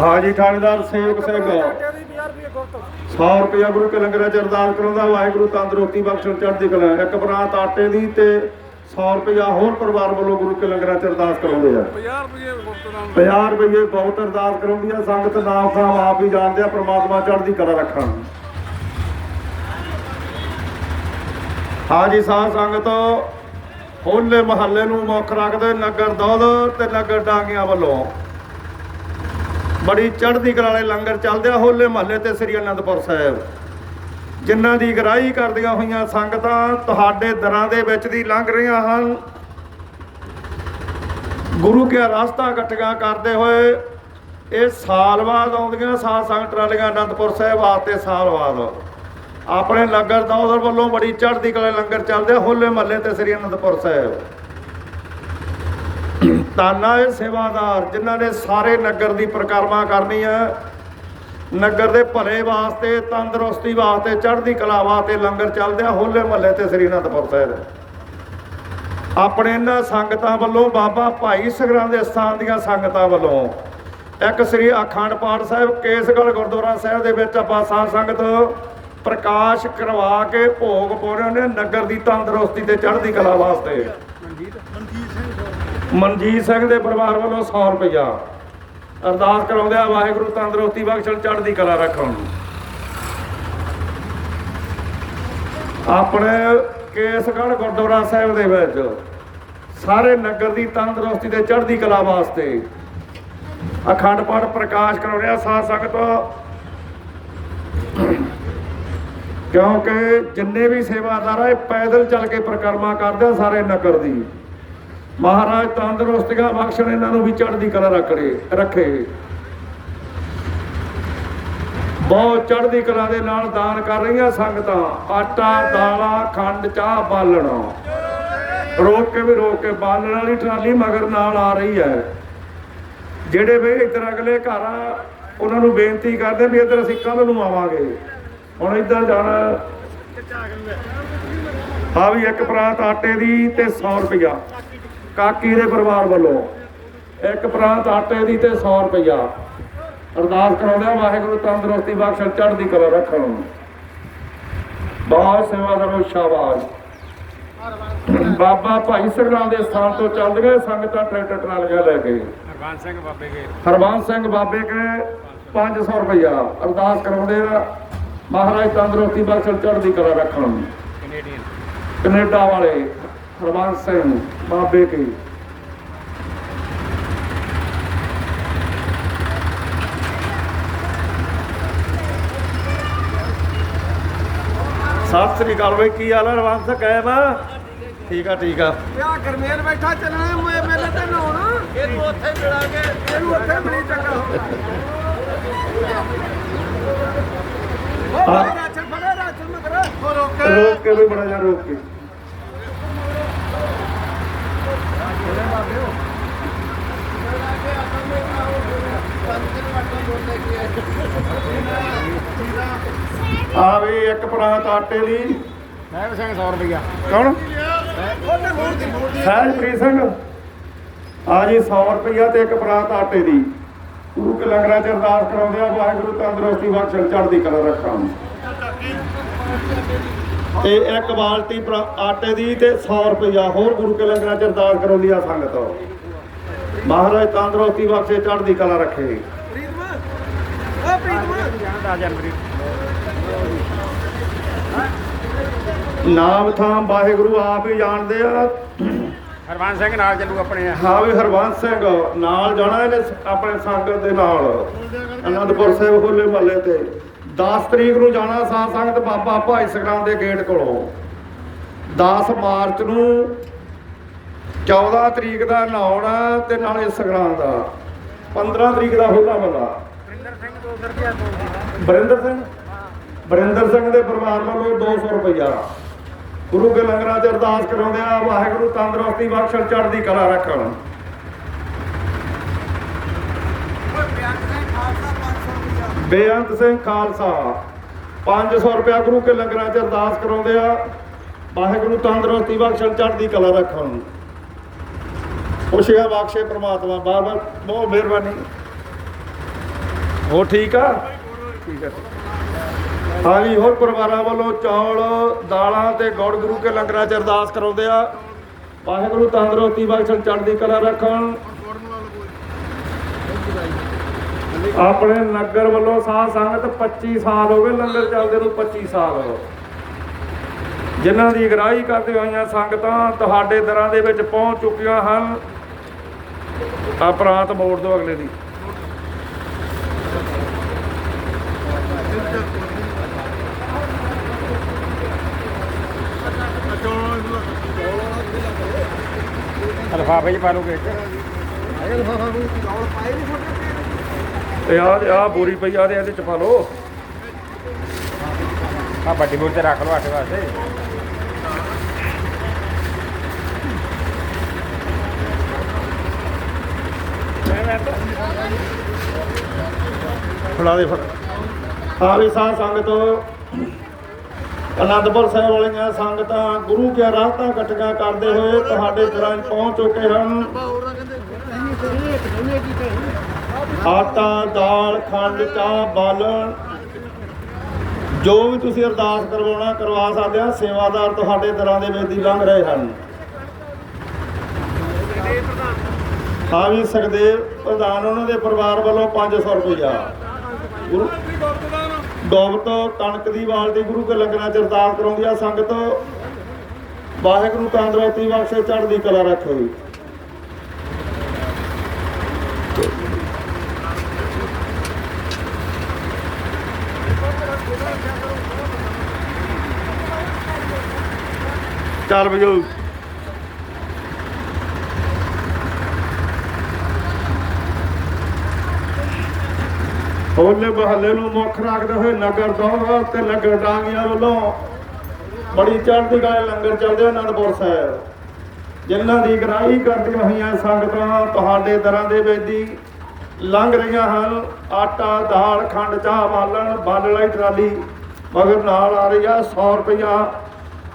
ਹਾਜੀ ਥਾਣੇਦਾਰ ਸੇਵਕ ਸਿੰਘ। 100 ਰੁਪਇਆ ਗੁਰੂ ਕੇ ਲੰਗਰਾਂ ਚ ਅਰਦਾਸ ਕਰਾਉਂਦਾ ਵਾਹਿਗੁਰੂ ਤੰਦਰੁਸਤੀ ਬਖਸ਼ਣ ਚੜ੍ਹਦੀ ਕਲਾ। ਇੱਕ ਬਰਾਤ ਆਟੇ ਦੀ ਤੇ 100 ਰੁਪਇਆ ਹੋਰ ਪਰਿਵਾਰ ਵੱਲੋਂ ਗੁਰੂ ਕੇ ਲੰਗਰਾਂ ਚ ਅਰਦਾਸ ਕਰਾਉਂਦੇ ਆ। 50 ਰੁਪਏ ਗੁਰਤਨਾਮ 50 ਰੁਪਏ ਬਹੁਤ ਅਰਦਾਸ ਕਰਾਉਂਦੀ ਆ। ਸੰਗਤ ਨਾਮ ਸਾਹਿਬ ਆਪ ਹੀ ਜਾਣਦੇ ਆ ਪ੍ਰਮਾਤਮਾ ਚੜ੍ਹਦੀ ਕਲਾ ਰੱਖਣ। ਹਾਜੀ ਸਾਧ ਸੰਗਤ ਹੋਲੇ ਮਹੱਲੇ ਨੂੰ ਮੁੱਖ ਰੱਖਦੇ ਨਗਰ ਦੌਲਤ ਤੇ ਨਗਰ ਡਾਂਗੀਆਂ ਵੱਲੋਂ। ਬੜੀ ਚੜ੍ਹਦੀ ਕਲਾ ਵਾਲੇ ਲੰਗਰ ਚੱਲਦੇ ਆ ਹੋਲੇ ਮਹੱਲੇ ਤੇ ਸ੍ਰੀ ਅਨੰਦਪੁਰ ਸਾਹਿਬ। ਜਿਨ੍ਹਾਂ ਦੀ ਗਰਾਈ ਕਰਦੀਆਂ ਹੋਈਆਂ ਸੰਗਤਾਂ ਤੁਹਾਡੇ ਦਰਾਂ ਦੇ ਵਿੱਚ ਦੀ ਲੰਘ ਰਹੀਆਂ ਹਨ। ਗੁਰੂ ਕੇ ਰਸਤਾ ਇਕੱਠੀਆਂ ਕਰਦੇ ਹੋਏ ਇਹ ਸਾਲ ਬਾਅਦ ਆਉਂਦੀਆਂ ਸਾਧ ਸੰਗਤ ਟਰਾਲੀਆਂ ਅਨੰਦਪੁਰ ਸਾਹਿਬ ਵਾਸਤੇ ਸਾਲ ਬਾਅਦ। ਆਪਣੇ ਨਗਰ ਦੌਦਰ ਵੱਲੋਂ ਬੜੀ ਚੜ੍ਹਦੀ ਕਲਾ ਲੰਗਰ ਚੱਲਦੇ ਆ, ਹੋਲੇ ਮਹੱਲੇ ਤੇ ਸ੍ਰੀ ਅਨੰਦਪੁਰ ਸਾਹਿਬ। ਤਾਨਾ ਇਹ ਸੇਵਾਦਾਰ, ਜਿਨ੍ਹਾਂ ਨੇ ਸਾਰੇ ਨਗਰ ਦੀ ਪਰਿਕਰਮਾ ਕਰਨੀ ਹੈ ਨਗਰ ਦੇ ਭਲੇ ਵਾਸਤੇ, ਤੰਦਰੁਸਤੀ ਵਾਸਤੇ, ਚੜ੍ਹਦੀ ਕਲਾ ਵਾਸਤੇ ਲੰਗਰ ਚੱਲਦੇ ਆ, ਹੋਲੇ ਮਹੱਲੇ ਤੇ ਸ੍ਰੀ ਅਨੰਦਪੁਰ ਸਾਹਿਬ। ਆਪਣੇ ਇਹਨਾਂ ਸੰਗਤਾਂ ਵੱਲੋਂ ਬਾਬਾ ਭਾਈ ਸਗਰਾਂ ਦੇ ਸਥਾਨ ਦੀਆਂ ਸੰਗਤਾਂ ਵੱਲੋਂ ਇੱਕ ਸ੍ਰੀ ਅਖੰਡ ਪਾਠ ਸਾਹਿਬ, ਕੇਸਗੜ੍ਹ ਗੁਰਦੁਆਰਾ ਸਾਹਿਬ ਦੇ ਵਿੱਚ ਆਪਾਂ ਸਾਧ ਸੰਗਤ ਪ੍ਰਕਾਸ਼ ਕਰਵਾ ਕੇ ਭੋਗ ਪਾਉਣੇ ਨੇ ਨਗਰ ਦੀ ਤੰਦਰੁਸਤੀ ਤੇ ਚੜ੍ਹਦੀ ਕਲਾ ਵਾਸਤੇ। ਮਨਜੀਤ ਸਿੰਘ ਦੇ ਪਰਿਵਾਰ ਵੱਲੋਂ 100 ਰੁਪਇਆ ਅਰਦਾਸ ਕਰਾਉਂਦੇ ਆ, ਵਾਹਿਗੁਰੂ ਤੰਦਰੁਸਤੀ ਬਖਸ਼ਣ, ਚੜ੍ਹਦੀ ਕਲਾ ਰੱਖਣ। ਆਪਣੇ ਕੇਸਗੜ੍ਹ ਗੁਰਦੁਆਰਾ ਸਾਹਿਬ ਦੇ ਵਿੱਚ ਸਾਰੇ ਨਗਰ ਦੀ ਤੰਦਰੁਸਤੀ ਤੇ ਚੜ੍ਹਦੀ ਕਲਾ ਵਾਸਤੇ ਅਖੰਡ ਪਾਠ ਪ੍ਰਕਾਸ਼ ਕਰਾਉਂਦੇ ਆ, ਸਾਧ ਸੰਗਤ। ਕਿਉਂਕਿ ਜਿੰਨੇ ਵੀ ਸੇਵਾਦਾਰ ਆ, ਇਹ ਪੈਦਲ ਚੱਲ ਕੇ ਪਰਿਕਰਮਾ ਕਰਦੇ ਆ ਸਾਰੇ ਨਗਰ ਦੀ। ਮਹਾਰਾਜ ਤੰਦਰੁਸਤੀਆਂ ਬਖਸ਼ਣ, ਇਹਨਾਂ ਨੂੰ ਵੀ ਚੜ੍ਹਦੀ ਕਲਾ ਰੱਖੜੇ, ਰੱਖੇ। ਬਹੁਤ ਚੜ੍ਹਦੀ ਕਲਾ ਦੇ ਨਾਲ ਦਾਨ ਕਰ ਰਹੀਆਂ ਸੰਗਤਾਂ। ਆਟਾ, ਦਾਲਾਂ, ਖੰਡ, ਚਾਹ, ਬਾਲਣਾ। ਰੋਕ ਕੇ ਵੀ ਰੋਕ ਕੇ ਬਾਲਣ ਵਾਲੀ ਟਰਾਲੀ ਮਗਰ ਨਾਲ ਆ ਰਹੀ ਹੈ। ਜਿਹੜੇ ਵੀ ਇੱਧਰ ਅਗਲੇ ਘਰ ਆ, ਉਹਨਾਂ ਨੂੰ ਬੇਨਤੀ ਕਰਦੇ ਵੀ ਇੱਧਰ ਅਸੀਂ ਕੱਲ ਨੂੰ ਆਵਾਂਗੇ। ਹੁਣ ਇੱਧਰ ਜਾਣਾ। ਆ ਵੀ ਇੱਕ ਪ੍ਰਾਂਤ ਆਟੇ ਦੀ ਤੇ 100 ਰੁਪਇਆ ਕਾਕੀ ਦੇ ਪਰਿਵਾਰ ਵੱਲੋਂ ਇੱਕ ਪ੍ਰਾਂਤ ਆਟੇ ਦੀ ਤੇ 100 ਰੁਪਇਆ ਅਰਦਾਸ ਕਰਾਉਂਦੇ ਆ ਵਾਹਿਗੁਰੂ ਤੰਦਰੁਸਤੀ ਬਖਸ਼ਣ ਚੜ੍ਹਦੀ ਕਲਾ ਰੱਖਣ। ਬਹੁਤ ਸੇਵਾਦਾਰੋ ਸ਼ਾਬਾਸ਼। ਬਾਬਾ ਭਾਈ ਸਰਗਰਾਮ ਦੇ ਸਥਾਨ ਤੋਂ ਚੱਲਦੀਆਂ ਸੰਗਤਾਂ ਟਰੈਕਟਰ ਟਰਾਲੀਆਂ ਲੈ ਕੇ। ਹਰਬੰਸ ਸਿੰਘ ਬਾਬੇ ਕੇ। ਹਰਬੰਸ ਸਿੰਘ ਬਾਬੇ ਕੇ 500 ਰੁਪਇਆ ਅਰਦਾਸ ਕਰਾਉਂਦੇ ਆ ਮਹਾਰਾਜ ਤੰਦਰੁਸਤੀ ਬਖਸ਼ਣ ਚੜ੍ਹਦੀ ਕਲਾ ਰੱਖਣ ਕੈਨੇਡੀਅਨ। ਕੈਨੇਡਾ ਵਾਲੇ ਹਰਬੰਸ ਸਿੰਘ ਬਾਬੇ ਕੀ। ਸਤਿ ਸ੍ਰੀ ਅਕਾਲ ਬਈ ਕੀ ਹਾਲ ਹੈ ਹਰਬੰਸ ਕਾਇਮ ਆ? ਠੀਕ ਆ ਠੀਕ ਆ। ਵਿਆਹ ਗਰਮੇਲ ਬੈਠਾ ਚੱਲਣਾ ਮੈਂ ਮੇਲੇ ਤੇ ਨਹਾਉਣਾ। ਇਹਨੂੰ ਉੱਥੇ ਮਿਲਾਂਗੇ। ਇਹਨੂੰ ਉੱਥੇ ਮਿਲੀ ਚੰਗਾ ਹੋ ਹਾਂ। ਰਾਚਲ ਫੜੇ ਰਾਚਲ ਮਗਰ ਹੋ ਰੋਕ ਰੋਕ ਕੇ ਵੀ ਬੜਾ ਜਾ ਰੋਕ ਕੇ। ਆ ਵੀ ਇੱਕ ਪ੍ਰਾਂਤ ਆਟੇ ਦੀ। ਮਹਿਬ ਸਿੰਘ 100 ਰੁਪਇਆ ਕੌਣ? ਦੀ ਸਹਿਜਪ੍ਰੀਤ ਸਿੰਘ। ਆ ਜੀ 100 ਰੁਪਈਆ ਤੇ ਇੱਕ ਪ੍ਰਾਂਤ ਆਟੇ ਦੀ। ਗੁਰੂ ਕੇ ਲੰਗਰਾਂ ਚ ਅਰਦਾਸ ਕਰਾਉਂਦੇ ਆ, ਵਾਹਿਗੁਰੂ ਤੰਦਰੁਸਤੀ, ਬਖਸ਼ਣ, ਚੜ੍ਹਦੀ ਕਲਾ ਰੱਖਾਂ ਤੇ ਇੱਕ ਬਾਲਟੀ ਆਟੇ ਦੀ ਤੇ 100 ਰੁਪਈਆ ਹੋਰ ਗੁਰੂ ਕੇ ਲੰਗਰਾਂ ਚ ਅਰਦਾਸ ਕਰਾਉਂਦੀ ਆ ਸੰਗਤ। ਮਹਾਰਾਜ ਤੰਦਰੁਸਤੀ, ਬਖਸ਼ੇ, ਚੜ੍ਹਦੀ ਕਲਾ ਰੱਖੇ। ਪ੍ਰੀਤਮਾ ਓ ਪ੍ਰੀਤਮਾ ਜਾਣਦਾ ਜਨਵਰੀ ਨਾਮ ਥਾਮ ਵਾਹਿਗੁਰੂ ਆਪ ਹੀ ਜਾਣਦੇ ਆ। ਹਰਬੰਸ ਸਿੰਘ ਨਾਲ ਚੱਲੂ ਆਪਣੇ ਹਾਂ ਵੀ ਹਰਵੰਸ ਸਿੰਘ ਨਾਲ ਜਾਣਾ ਇਹਨੇ ਆਪਣੇ ਸੰਗਤ ਦੇ ਨਾਲ। ਅਨੰਦਪੁਰ ਸਾਹਿਬ ਹੋਲੇ ਮਹੱਲੇ ਤੇ। 10 ਤਰੀਕ ਨੂੰ ਜਾਣਾ ਸਾਧ ਸੰਗਤ ਬਾਬਾ ਭਾਈ ਸਗਰਾਮ ਦੇ ਗੇਟ ਕੋਲੋਂ। 10 ਮਾਰਚ ਨੂੰ 14 ਤਰੀਕ ਦਾ ਨਹਾਉਣਾ ਤੇ ਨਾਲੇ ਸਗਰਾਮ ਦਾ 15 ਤਰੀਕ ਦਾ ਹੋਲਾ ਮਹੱਲਾ। ਵਰਿੰਦਰ ਸਿੰਘ 200 ਰੁਪਇਆ ਤੋਂ। ਬਰਿੰਦਰ ਸਿੰਘ? ਬਰਿੰਦਰ ਸਿੰਘ ਦੇ ਪਰਿਵਾਰ ਵੱਲੋਂ 200 ਰੁਪਇਆ ਗੁਰੂ ਕੇ ਲੰਗਰਾਂ 'ਚ ਅਰਦਾਸ ਕਰਾਉਂਦੇ ਆ, ਵਾਹਿਗੁਰੂ ਤੰਦਰੁਸਤੀ ਬਖਸ਼ਣ, ਚੜ੍ਹਦੀ ਕਲਾ ਰੱਖਣ। ਬੇਅੰਤ ਸਿੰਘ ਖਾਲਸਾ 500 ਰੁਪਇਆ ਗੁਰੂ ਕੇ ਲੰਗਰਾਂ 'ਚ ਅਰਦਾਸ ਕਰਾਉਂਦੇ ਆ, ਵਾਹਿਗੁਰੂ ਤੰਦਰੁਸਤੀ ਬਖਸ਼ਣ, ਚੜ੍ਹਦੀ ਕਲਾ ਰੱਖਣ। ਖੁਸ਼ੀਆਂ ਬਖਸ਼ੇ ਪ੍ਰਮਾਤਮਾ, ਬਾਬਾ, ਬਹੁਤ ਮਿਹਰਬਾਨੀ। ਹੋ ਠੀਕ ਆ ਠੀਕ ਆ। ਹਾਂਜੀ, ਹੋਰ ਪਰਿਵਾਰਾਂ ਵੱਲੋਂ ਚੌਲ, ਦਾਲਾਂ ਤੇ ਗੁੜ ਗੁਰੂ ਕੇ ਲੰਗਰਾਂ ਚ ਅਰਦਾਸ ਕਰਾਉਂਦੇ ਆ। ਵਾਹਿਗੁਰੂ ਤੰਦਰੁਸਤੀ ਬਖਸ਼ਣ, ਚੜ੍ਹਦੀ ਕਲਾ ਰੱਖਣ। ਆਪਣੇ ਨਗਰ ਵੱਲੋਂ ਸਾਧ ਸੰਗਤ 25 ਸਾਲ ਹੋ ਗਏ, ਲੰਗਰ ਚੱਲਦੇ ਨੂੰ 25 ਸਾਲ। ਜਿਨ੍ਹਾਂ ਦੀ ਅਗਰਾਹੀ ਕਰਦੇ ਹੋਈਆਂ ਸੰਗਤਾਂ ਤੁਹਾਡੇ ਦਰਾਂ ਦੇ ਵਿੱਚ ਪਹੁੰਚ ਚੁੱਕੀਆਂ ਹਨ ਆ ਪ੍ਰਾਂਤ ਮੋੜ ਦੋ ਅਗਲੇ ਦੀ। ਲਫਾਫੇ 'ਚ ਪਾ ਲਓਗੇ ਇੱਕ ਚੌਲ ਪਾਏ ਨਹੀਂ ਛੋਟੇ ਤੇ ਆ ਆ ਬੋਰੀ ਪਈ ਆ ਦੇ ਇਹਦੇ ਚ ਪਾ ਲਓ। ਆ ਵੱਡੀ ਬੋਰ ਤੇ ਰੱਖ ਲਓ ਆਟੇ ਵਾਸਤੇ। ਫੜਾ ਦੇ ਫੜ। ਆ ਵੀ ਸਾਧ ਸੰਗਤ। ਅਨੰਦਪੁਰ ਸਾਹਿਬ ਵਾਲੀਆਂ ਸੰਗਤਾਂ ਗੁਰੂ ਕੇ ਰਾਹਤਾਂ ਇਕੱਠੀਆਂ ਕਰਦੇ ਹੋਏ ਤੁਹਾਡੇ ਦਰਾਂ 'ਚ ਪਹੁੰਚ ਚੁੱਕੇ ਹਨ। ਆਟਾ, ਦਾਲ, ਖੰਡ, ਚਾਹ ਬਾਲਣ ਜੋ ਵੀ ਤੁਸੀਂ ਅਰਦਾਸ ਕਰਵਾਉਣਾ, ਕਰਵਾ ਸਕਦੇ ਆ। ਸੇਵਾਦਾਰ ਤੁਹਾਡੇ ਦਰਾਂ ਦੇ ਵਿੱਚ ਦੀ ਲੰਘ ਰਹੇ ਹਨ। ਆ ਵੀ ਸੁਖਦੇਵ ਪ੍ਰਧਾਨ, ਉਹਨਾਂ ਦੇ ਪਰਿਵਾਰ ਵੱਲੋਂ 500 ਰੁਪਇਆ ਗੁਰੂ ਡੋਬ ਤੋਂ ਦੀ ਵਾਲ ਦੀ ਗੁਰੂ ਕੇ ਲੰਗਰਾਂ ਚ ਅਰਦਾਸ ਕਰਾਉਂਦੀ ਆ, ਸੰਗਤ, ਵਾਹਿਗੁਰੂ ਤੰਦਰੁਸਤੀ ਬਖਸ਼ੇ, ਚੜ੍ਹਦੀ ਕਲਾ ਰੱਖੇ। ਚੱਲ ਬਜੋ ਹੋਲੇ ਮਹੱਲੇ ਨੂੰ ਮੁੱਖ ਰੱਖਦੇ ਹੋਏ ਨਗਰ ਦੌੜ ਤੇ ਨਗਰ ਡਾਂਗੀਆਂ ਵੱਲੋਂ ਬੜੀ ਚੜ੍ਹਦੀ ਕਲਾ ਲੰਗਰ ਚੱਲਦੇ ਆ ਅਨੰਦਪੁਰ ਸਾਹਿਬ। ਜਿਨ੍ਹਾਂ ਦੀ ਗਰਾਈ ਕਰਦੀਆਂ ਹੋਈਆਂ ਸੰਗਤਾਂ ਤੁਹਾਡੇ ਦਰਾਂ ਦੇ ਵਿੱਚ ਦੀ ਲੰਘ ਰਹੀਆਂ ਹਨ। ਆਟਾ, ਦਾਲ, ਖੰਡ, ਚਾਹ, ਬਾਲਣ ਬਾਲਣ ਵਾਲੀ ਟਰਾਲੀ ਮਗਰ ਨਾਲ ਆ ਰਹੀ ਆ 100 ਰੁਪਇਆ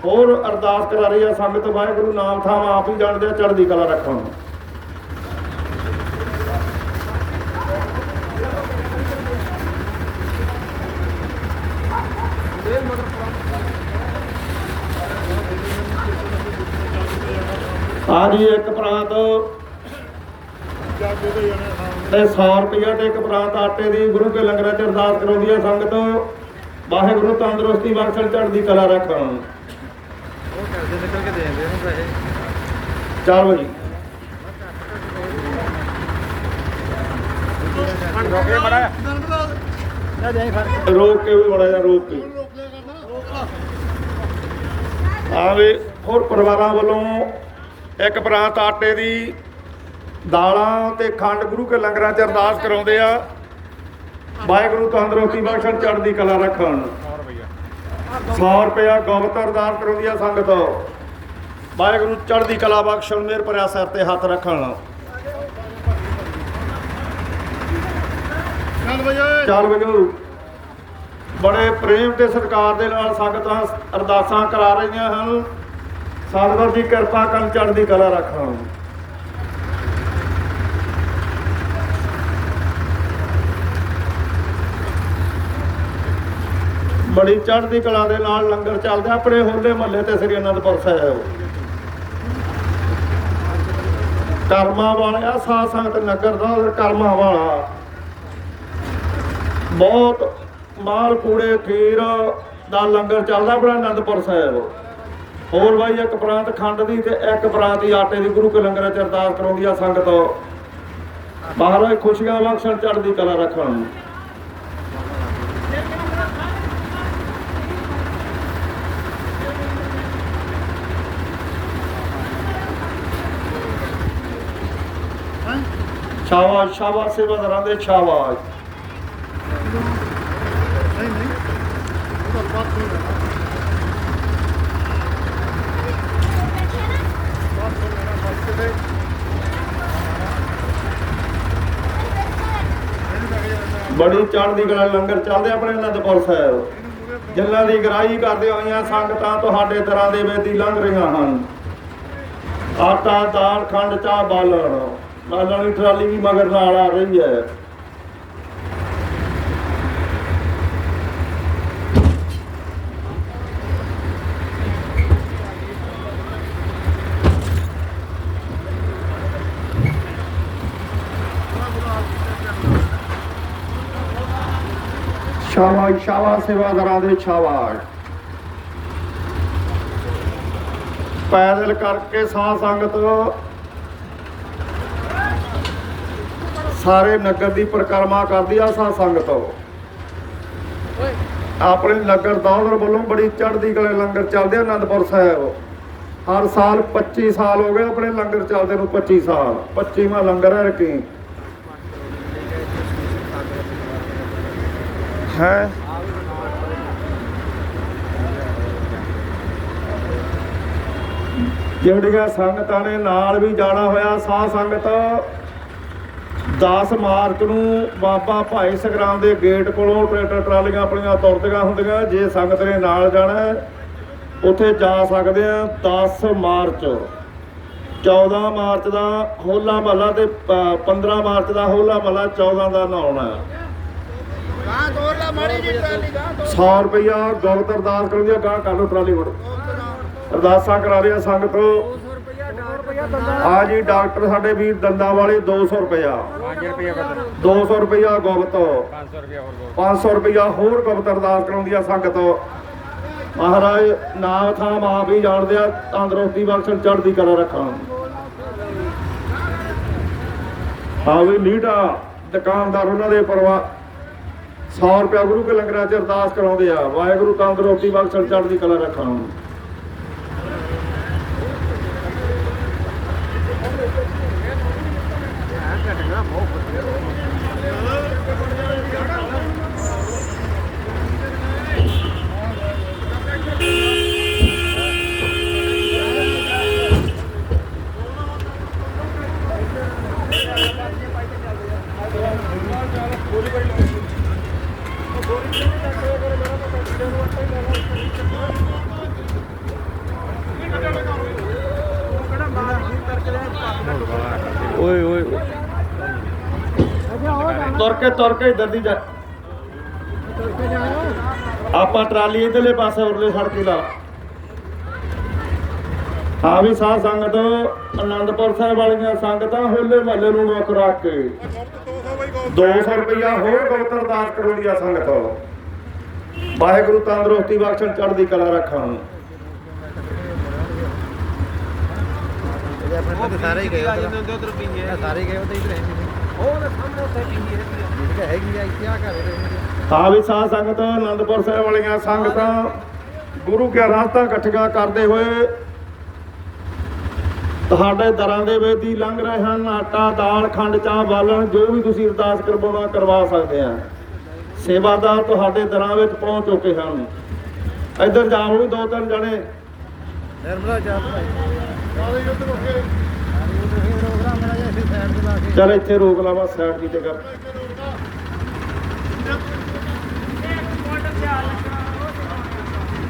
ਹੋਰ ਅਰਦਾਸ ਕਰਾ ਰਹੀ ਆ ਸੰਗਤ ਵਾਹਿਗੁਰੂ ਨਾਮ ਥਾਮ ਆਪ ਹੀ ਜਾਣਦੇ ਆ ਚੜ੍ਹਦੀ ਕਲਾ ਰੱਖਣ ਹਾਂਜੀ ਇੱਕ ਪ੍ਰਾਂਤ। ਤੇ 100 ਰੁਪਇਆ ਤੇ ਇੱਕ ਪ੍ਰਾਂਤ ਆਟੇ ਦੀ ਗੁਰੂ ਕੇ ਲੰਗਰਾਂ ਚ ਅਰਦਾਸ ਕਰਾਉਂਦੀ ਹੈ ਸੰਗਤ। ਵਾਹਿਗੁਰੂ ਤੰਦਰੁਸਤੀ, ਬਖਸ਼ਣ, ਚੜ੍ਹਦੀ ਕਲਾ ਰੱਖਣ। ਉਹ ਕਰਦੇ ਨਿਕਲ ਕੇ ਦੇ ਦਿੰਦੇ ਉਹਨੂੰ ਪੈਸੇ 4 ਵਜੇ। ਰੋਕੇ ਮੜਾ ਲੈ ਜਾਈ ਫੜ ਰੋਕ ਕੇ ਵੀ ਬੜਾ ਜਾ ਰੋਕ ਕੇ। ਆਵੇ ਹੋਰ ਪਰਿਵਾਰਾਂ ਵੱਲੋਂ ਇੱਕ ਪ੍ਰਾਂਤ ਆਟੇ ਦੀ ਦਾਲਾਂ ਤੇ ਖੰਡ ਗੁਰੂ ਕੇ ਲੰਗਰਾਂ ਚ ਅਰਦਾਸ ਕਰਾਉਂਦੇ ਆ। ਵਾਹਿਗੁਰੂ ਤੰਦਰੁਸਤੀ ਬਖਸ਼ਣ ਚੜ੍ਹਦੀ ਕਲਾ ਰੱਖਣ। 100 ਰੁਪਈਆ 100 ਰੁਪਇਆ ਗੁਪਤ ਅਰਦਾਸ ਕਰਾਉਂਦੀ ਆ ਸੰਗਤ। ਵਾਹਿਗੁਰੂ ਚੜ੍ਹਦੀ ਕਲਾ ਬਖਸ਼ਣ ਮੇਰ ਭਰਿਆ ਸਿਰ ਤੇ ਹੱਥ ਰੱਖਣ। ਚੱਲ ਵਜੋ। ਬੜੇ ਪ੍ਰੇਮ ਤੇ ਸਤਿਕਾਰ ਦੇ ਨਾਲ ਸੰਗਤਾਂ ਅਰਦਾਸਾਂ ਕਰਾ ਰਹੀਆਂ ਹਨ। ਸਤਿਗੁਰ ਦੀ ਕਿਰਪਾ ਕਰਨ ਚੜ੍ਹਦੀ ਕਲਾ ਰੱਖਣ ਬੜੀ ਚੜ੍ਹਦੀ ਕਲਾ ਦੇ ਨਾਲ ਲੰਗਰ ਚੱਲਦਾ, ਆਪਣੇ ਹੋਲੇ ਮਹੱਲੇ ਤੇ ਸ੍ਰੀ ਅਨੰਦਪੁਰ ਸਾਹਿਬ। ਕਰਮਾ ਵਾਲਿਆ ਸਾਧ ਸੰਗਤ ਨਗਰ ਦਾ ਕਰਮਾ ਵਾਲਾ। ਬਹੁਤ ਮਾਲ ਕੂੜੇ ਖੀਰ ਦਾ ਲੰਗਰ ਚੱਲਦਾ ਆਪਣਾ ਅਨੰਦਪੁਰ ਸਾਹਿਬ। ਹੋਰ ਬਾਈ ਇੱਕ ਪ੍ਰਾਂਤ ਖੰਡ ਦੀ ਤੇ ਇੱਕ ਪ੍ਰਾਂਤ ਹੀ ਆਟੇ ਦੀ। ਗੁਰੂ ਕੇ ਲੰਗਰ ਚ ਅਰਦਾਸ ਕਰਾਉਂਦੀ ਆ ਸੰਗਤ। ਮਹਾਰਾਜ, ਖੁਸ਼ੀਆਂ ਬਖਸ਼ਣ, ਚੜ੍ਹਦੀ ਕਲਾ ਰੱਖਣ। ਸ਼ਾਬਾਸ਼ ਸ਼ਾਬਾਸ਼ ਸੇਵਾਦਾਰਾਂ ਦੇ ਸ਼ਾਬਾਸ਼। ਨਹੀਂ ਨਹੀਂ। ਉਹਦਾ ਪਾਸ ਨਹੀਂ ਕਰਨਾ ਪਾਸ ਤੋਂ ਮੇਰਾ ਪਾਸ ਤੇ ਬੜੀ ਚੜ੍ਹਦੀ ਕਲਾ ਲੰਗਰ ਚੱਲਦੇ ਆਪਣੇ ਅਨੰਦਪੁਰ ਸਾਹਿਬ। ਜਿਨ੍ਹਾਂ ਦੀ ਗਰਾਈ ਕਰਦੇ ਹੋਈਆਂ ਸੰਗਤਾਂ ਤੁਹਾਡੇ ਤਰ੍ਹਾਂ ਦੇ ਵਿੱਚ ਲੰਘ ਰਹੀਆਂ ਹਨ। ਆਟਾ, ਦਾਲ, ਖੰਡ, ਚਾਹ ਬਾਲਣ। ਬਾਲਣ ਦੀ ਟਰਾਲੀ ਵੀ ਮਗਰ ਨਾਲ ਆ ਰਹੀ ਹੈ। ਸ਼ਾਬਾਸ਼ ਸ਼ਾਬਾਸ਼ ਸੇਵਾਦਾਰਾਂ ਦੇ ਸ਼ਾਬਾਸ਼। ਪੈਦਲ ਕਰਕੇ ਸਾਧ ਸੰਗਤ ਸਾਰੇ ਨਗਰ ਦੀ ਪਰਿਕਰਮਾ ਕਰਦੀ ਆ ਸਾਧ ਸੰਗਤ। ਆਪਣੇ ਨਗਰ ਦੌਲਰ ਵੱਲੋਂ ਬੜੀ ਚੜ੍ਹਦੀ ਕਲੇ ਲੰਗਰ ਚੱਲਦੇ ਆਨੰਦਪੁਰ ਸਾਹਿਬ। ਹਰ ਸਾਲ 25 ਸਾਲ ਹੋ ਗਏ ਆਪਣੇ ਲੰਗਰ ਚੱਲਦੇ ਨੂੰ 25 ਸਾਲ। 25ਵਾਂ ਲੰਗਰ ਹੈ ਰਕੀ ਹੈ। ਜਿਹੜੀਆਂ ਸੰਗਤਾਂ ਨੇ ਨਾਲ ਵੀ ਜਾਣਾ ਹੋਇਆ, ਸਾਧ ਸੰਗਤ 10 ਮਾਰਚ ਨੂੰ ਬਾਬਾ ਭਾਈ ਸੰਗਰਾਮ ਦੇ ਗੇਟ ਕੋਲੋਂ ਟਰੈਕਟਰ ਟਰਾਲੀਆਂ ਆਪਣੀਆਂ ਤੁਰਦੀਆਂ ਹੁੰਦੀਆਂ, ਜੇ ਸੰਗਤ ਨੇ ਨਾਲ ਜਾਣਾ ਉੱਥੇ ਜਾ ਸਕਦੇ ਆ 10 ਮਾਰਚ। 14 ਮਾਰਚ ਦਾ ਹੋਲਾ ਮਹੱਲਾ ਤੇ ਪ- 15 ਮਾਰਚ ਦਾ ਹੋਲਾ ਮਹੱਲਾ 14 ਦਾ ਨਹਾਉਣਾ ਗਾਂ ਤੋੜ ਲਾ ਮਾੜੀ ਜੀ ਟਰਾਲੀ ਗਾਂ ਤੋੜ 100 ਰੁਪਇਆ ਅਰਦਾਸ ਕਰੋ ਜੀ ਗਾਂ ਕਰ ਲਓ ਟਰਾਲੀ ਵੜ ਅਰਦਾਸਾਂ ਕਰਾ ਰਿਹਾ ਸੰਗਤ। 200 ਰੁਪਇਆ 200 ਰੁਪਇਆ ਦੰਦਾ ਆ ਜੀ ਡਾਕਟਰ ਸਾਡੇ ਵੀਰ ਦੰਦਾਂ ਵਾਲੇ 200 ਰੁਪਇਆ 5 ਰੁਪਏ ਬਦਲ 200 ਰੁਪਇਆ ਗੁਪਤ। 500 ਰੁਪਏ ਹੋਰ ਦੋ 500 ਰੁਪਇਆ ਹੋਰ ਗੁਪਤ ਅਰਦਾਸ ਕਰਾਉਂਦੀ ਆ ਸੰਗਤ। ਮਹਾਰਾਜ ਨਾਮ ਥਾਂ ਆਪ ਹੀ ਜਾਣਦੇ ਆ ਤੰਦਰੁਸਤੀ ਬਖਸ਼ਣ ਚੜ੍ਹਦੀ ਕਲਾ ਰੱਖਾਂ ਹਾਂ ਵੀ ਲੀਡਾ ਦੁਕਾਨਦਾਰ ਉਹਨਾਂ ਦੇ ਪਰਵਾ 100 ਰੁਪਇਆ ਗੁਰੂ ਕੇ ਲੰਗਰਾਂ 'ਚ ਅਰਦਾਸ ਕਰਾਉਂਦੇ ਆ। ਵਾਹਿਗੁਰੂ ਤੰਦਰੁਸਤੀ ਬਖਸ਼ਣ ਚੜ੍ਹਦੀ ਕਲਾ ਰੱਖਾਂ। ਨੂੰ ਕੇ ਤੁਰ ਕੇ ਇੱਧਰ ਦੀ ਜਾ। ਆਪਾਂ ਟਰਾਲੀ ਇਧਰਲੇ ਪਾਸੇ ਉਰਲੇ ਸੜਕ ਲਾ। ਹਾਂ ਵੀ ਸਾਧ ਸੰਗਤ ਆਨੰਦਪੁਰ ਸਾਹਿਬ ਵਾਲੀਆਂ ਸੰਗਤਾਂ ਹੋਲੇ ਮਹੱਲੇ ਨੂੰ ਮੁੱਖ ਰੱਖ ਕੇ। 200 ਰੁਪਇਆ ਹੋਰ ਗੁਪਤ ਅਰਦਾਸ ਕਰੋੜੀਆ ਸੰਗਤ। ਵਾਹਿਗੁਰੂ ਤੰਦਰੁਸਤੀ ਬਖਸ਼ਣ ਚੜ੍ਹਦੀ ਕਲਾ ਰੱਖਾਂ। ਇਹਦੇ ਸਾਰੇ ਗਏ ਉਧਰ। ਸਾਰੇ ਗਏ ਉਧਰ ਇਧਰ ਹੈ ਉਹ ਸਾਹਮਣੇ ਉੱਥੇ ਪੀਂਗੇ ਜਿਹੜੀ ਹੈਗੀ ਆ ਇੱਥੇ ਆ ਘਰ ਰਹੇ ਹਾਂ ਵੀ ਸਾਧ ਸੰਗਤ ਆਨੰਦਪੁਰ ਸਾਹਿਬ ਵਾਲੀਆਂ ਸੰਗਤਾਂ ਗੁਰੂ ਕੇ ਰਾਸਤਾ ਇਕੱਠੀਆਂ ਕਰਦੇ ਹੋਏ ਤੁਹਾਡੇ ਦਰਾਂ ਦੇ ਵਿੱਚ ਹੀ ਲੰਘ ਰਹੇ ਹਨ। ਆਟਾ ਦਾਲ ਖੰਡ ਚਾਹ ਬਾਲਣ ਜੋ ਵੀ ਤੁਸੀਂ ਅਰਦਾਸ ਕਰਵਾਉਣਾ ਕਰਵਾ ਸਕਦੇ ਆ। ਸੇਵਾਦਾਰ ਤੁਹਾਡੇ ਦਰਾਂ ਵਿੱਚ ਪਹੁੰਚ ਚੁੱਕੇ ਹਨ। ਇੱਧਰ ਜਾਓ ਵੀ ਦੋ ਤਿੰਨ ਜਣੇ। ਨਰਮਲਾ ਭਾਈ ਤੇ ਚੱਲ ਇੱਥੇ ਰੋਕ ਲਾਵਾ ਸਾਈਡ ਦੀ ਜਗ੍ਹਾ। ਦੇਖੋ ਇਹਨੇ ਸਿਖਾਏ ਇੱਥੇ ਰੋਕ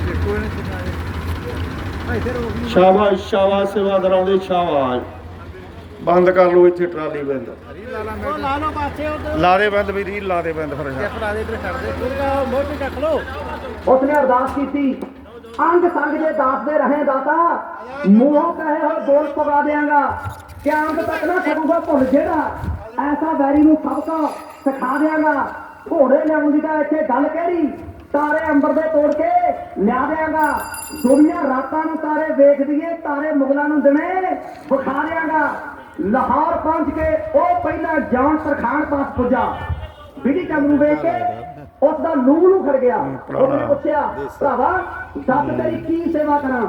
ਨਹੀਂ ਸ਼ਾਬਾਸ਼ ਸ਼ਾਬਾਸ਼ ਸੇਵਾਦਾਰਾਂ ਦੇ ਸ਼ਾਬਾਸ਼। ਬੰਦ ਕਰ ਲਓ ਇੱਥੇ ਟਰਾਲੀ ਬੰਦ। ਹਰੀ ਲਾਲਾ ਉਹ ਮੈਂ ਲਾ ਲਓ ਪਾਸੇ ਉਧਰ। ਲਾ ਦੇ ਬੰਦ ਵੀ ਰੀਲ ਲਾ ਦੇ ਬੰਦ ਫਿਰ ਉਸਨੇ ਅਰਦਾਸ ਕੀਤੀ। ਅੰਗ ਸੰਗ ਦੇ ਦਾਸ ਦੇ ਰਹੇ ਦਾਤਾ ਮੂੰਹੋਂ ਕਹੇ ਹੋ ਬੋਲ ਪਵਾ ਦੇਵਾਂਗਾ ਕਿ ਅੰਗ ਤੱਕ ਨਾ ਸਕੂਗਾ ਭੁੱਲ ਜਿਹੜਾ। ਐਸਾ ਵੈਰੀ ਨੂੰ ਸਭ ਕੋ ਸਿਖਾ ਦੇਵਾਂਗਾ ਘੋੜੇ ਲਿਆਉਣ ਦੀ ਤਾਂ ਇੱਥੇ ਗੱਲ ਕਿਹੜੀ? ਤਾਰੇ ਅੰਬਰ ਦੇ ਤੋੜ ਕੇ ਲਿਆ ਦੇਵਾਂਗਾ ਦੁਨੀਆ ਰਾਤਾਂ ਨੂੰ ਤਾਰੇ ਵੇਖ ਦਈਏ ਤਾਰੇ ਮੁਗਲਾਂ ਨੂੰ ਦਿਨੇ ਵਿਖਾ ਦੇਵਾਂਗਾ ਲਾਹੌਰ ਪਹੁੰਚ ਕੇ ਉਹ ਪਹਿਲਾਂ ਜਾਨ ਤਰਖਾਨ ਪਾਸ ਪੁੱਜਾ। ਬਿੜੀ ਚੰਦ ਨੂੰ ਵੇਖ ਕੇ ਉਸ ਦਾ ਲੂ ਲੂ ਖੜ ਗਿਆ। ਉਹਨੇ ਪੁੱਛਿਆ ਭਰਾਵਾ ਦੱਸ ਤੇਰੀ ਕੀ ਸੇਵਾ ਕਰਾਂ?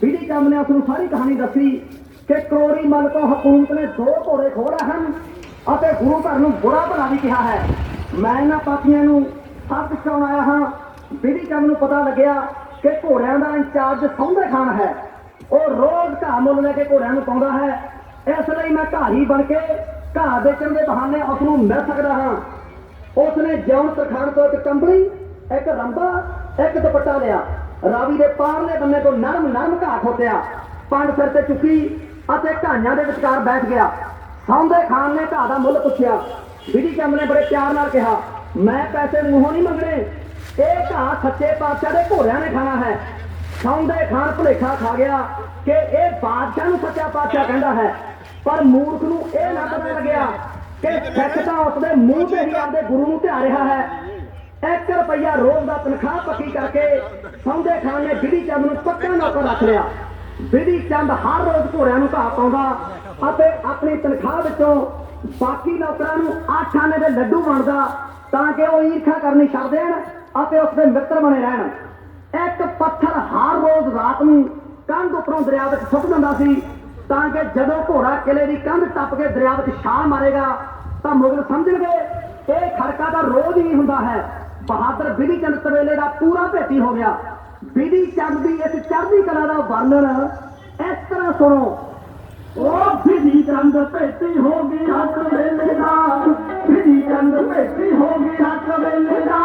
ਬਿੜੀ ਚੰਦ ਨੇ ਉਸ ਨੂੰ ਸਾਰੀ ਕਹਾਣੀ ਦੱਸੀ ਕਿ ਕਰੋੜੀ ਮਲ ਤੋਂ ਹਕੂਮਤ ਨੇ ਦੋ ਘੋੜੇ ਖੋੜਾ ਹਨ ਅਤੇ ਗੁਰੂ ਘਰ ਨੂੰ ਬੁਰਾ ਭਲਾ ਵੀ ਕਿਹਾ ਹੈ। ਮੈਂ ਇਹਨਾਂ ਪਾਪੀਆਂ ਨੂੰ ਸੱਤ ਆਇਆ ਹਾਂ। ਬਿੜੀ ਚੰਦ ਨੂੰ ਪਤਾ ਲੱਗਿਆ ਕਿ ਘੋੜਿਆਂ ਦਾ ਇੰਚਾਰਜ ਸੌਂਦੇ ਖਾਨ ਹੈ। ਉਹ ਰੋਜ਼ ਘਾਹ ਮੁੱਲ ਲੈ ਕੇ ਘੋੜਿਆਂ ਨੂੰ ਪਾਉਂਦਾ ਹੈ। ਇਸ ਲਈ ਮੈਂ ਘਾਰੀ ਬਣ ਕੇ ਘਾਹ ਵੇਚਣ ਦੇ ਬਹਾਨੇ ਉਸ ਨੂੰ ਮਿਲ ਸਕਦਾ ਹਾਂ। ਉਸਨੇ ਜੌਨ ਤਰਖਾਣ ਤੋਂ ਇੱਕ ਕੰਬਲੀ ਇੱਕ ਰੰਬਾ, ਇੱਕ ਦੁਪੱਟਾ ਲਿਆ। ਰਾਵੀ ਦੇ ਪਾਰਲੇ ਬੰਨੇ ਤੋਂ ਨਰਮ ਨਰਮ ਘਾਹ ਖੋਤਿਆ। ਪੰਡ ਸਿਰ ਤੇ ਚੁੱਕੀ ਅਤੇ ਘਾਈਆਂ ਦੇ ਵਿਚਕਾਰ ਬੈਠ ਗਿਆ। ਸੌਂਦੇ ਖਾਨ ਨੇ ਘਾਹ ਦਾ ਮੁੱਲ ਪੁੱਛਿਆ। ਬੀਡੀ ਚੰਦ ਨੇ ਬੜੇ ਪਿਆਰ ਨਾਲ ਕਿਹਾ, ਮੈਂ ਪੈਸੇ ਮੂੰਹੋਂ ਨਹੀਂ ਮੰਗਣੇ। ਇਹ ਘਾਹ ਸੱਚੇ ਪਾਤਸ਼ਾਹ ਦੇ ਘੋੜਿਆਂ ਨੇ ਖਾਣਾ ਹੈ। ਸੌਂਦੇ ਖਾਨ ਭੁਲੇਖਾ ਖਾ ਗਿਆ ਕਿ ਇਹ ਬਾਦਸ਼ਾਹ ਨੂੰ ਸੱਚਾ ਪਾਤਸ਼ਾਹ ਕਹਿੰਦਾ ਹੈ। ਪਰ ਮੂਰਖ ਨੂੰ ਇਹ ਨਾ ਪਤਾ ਲੱਗਿਆ ਕਿ ਸਿੱਖ ਤਾਂ ਉਸਦੇ ਮੂੰਹ ਤੇ ਹੀ ਆਪਦੇ ਗੁਰੂ ਨੂੰ ਧਿਆ ਰਿਹਾ ਹੈ। 1 ਰੁਪਈਆ ਰੋਜ਼ ਦਾ ਤਨਖਾਹ ਪੱਕੀ ਕਰਕੇ ਸੌਂਦੇ ਖਾਨ ਨੇ ਬਿੜੀ ਚੰਦ ਨੂੰ ਪੱਕਾ ਨੌਕਰ ਰੱਖ ਲਿਆ। ਬਿਧੀ ਚੰਦ ਹਰ ਰੋਜ਼ ਘੋੜਿਆਂ ਨੂੰ ਘਾਹ ਪਾਉਂਦਾ ਅਤੇ ਆਪਣੀ ਤਨਖਾਹ ਵਿੱਚੋਂ ਬਾਕੀ ਨੌਕਰਾਂ ਨੂੰ ਅੱਠ ਆਨੇ ਦੇ ਲੱਡੂ ਵੰਡਦਾ ਤਾਂ ਕਿ ਉਹ ਈਰਖਾ ਕਰਨੀ ਛੱਡ ਦੇਣ। ਅਤੇ ਉਸਦੇ ਮਿੱਤਰ ਬਣੇ ਰਹਿਣ। ਇੱਕ ਪੱਥਰ ਹਰ ਰੋਜ਼ ਰਾਤ ਨੂੰ ਕੰਧ ਉੱਪਰੋਂ ਦਰਿਆ ਵਿੱਚ ਸੁੱਟ ਦਿੰਦਾ ਸੀ, ਤਾਂ ਕਿ ਜਦੋਂ ਘੋੜਾ ਕਿਲੇ ਦੀ ਕੰਧ ਟੱਪ ਕੇ ਦਰਿਆ ਵਿੱਚ ਛਾਲ ਮਾਰੇਗਾ, ਤਾਂ ਮੁਗਲ ਸਮਝਣਗੇ, ਇਹ ਖੜਕਾ ਤਾਂ ਰੋਜ਼ ਹੀ ਹੁੰਦਾ ਹੈ। ਬਹਾਦਰ ਬਿਧੀ ਚੰਦ ਤਵੇਲੇ ਦਾ ਪੂਰਾ ਭੇਤੀ ਹੋ ਗਿਆ। ਬਿਧੀ ਚੰਦ ਦੀ ਇਸ ਚੜ੍ਹਦੀ ਕਲਾ ਦਾ ਵਰਣਨ ਇਸ ਤਰ੍ਹਾਂ ਸੁਣੋ। ਉਹ ਬਿਧੀ ਚੰਦ ਭੇਤੀ ਹੋ ਗਈ ਹੱਥ ਵੇਲੇ ਦਾ। ਬਿਧੀ ਚੰਦ ਭੇਤੀ ਹੋ ਗਈ ਹੱਥ ਵੇਲੇ ਦਾ।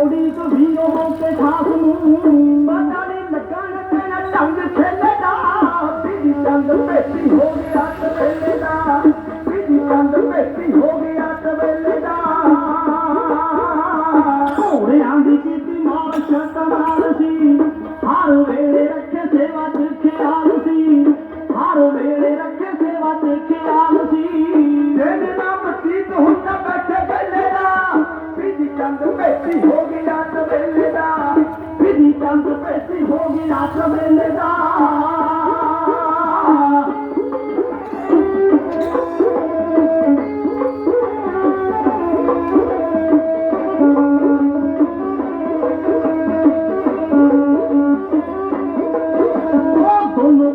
ਰਿਹਾ ਸੀ ਉਡੀਕ ਵੀਰੋ ਮੌਕੇ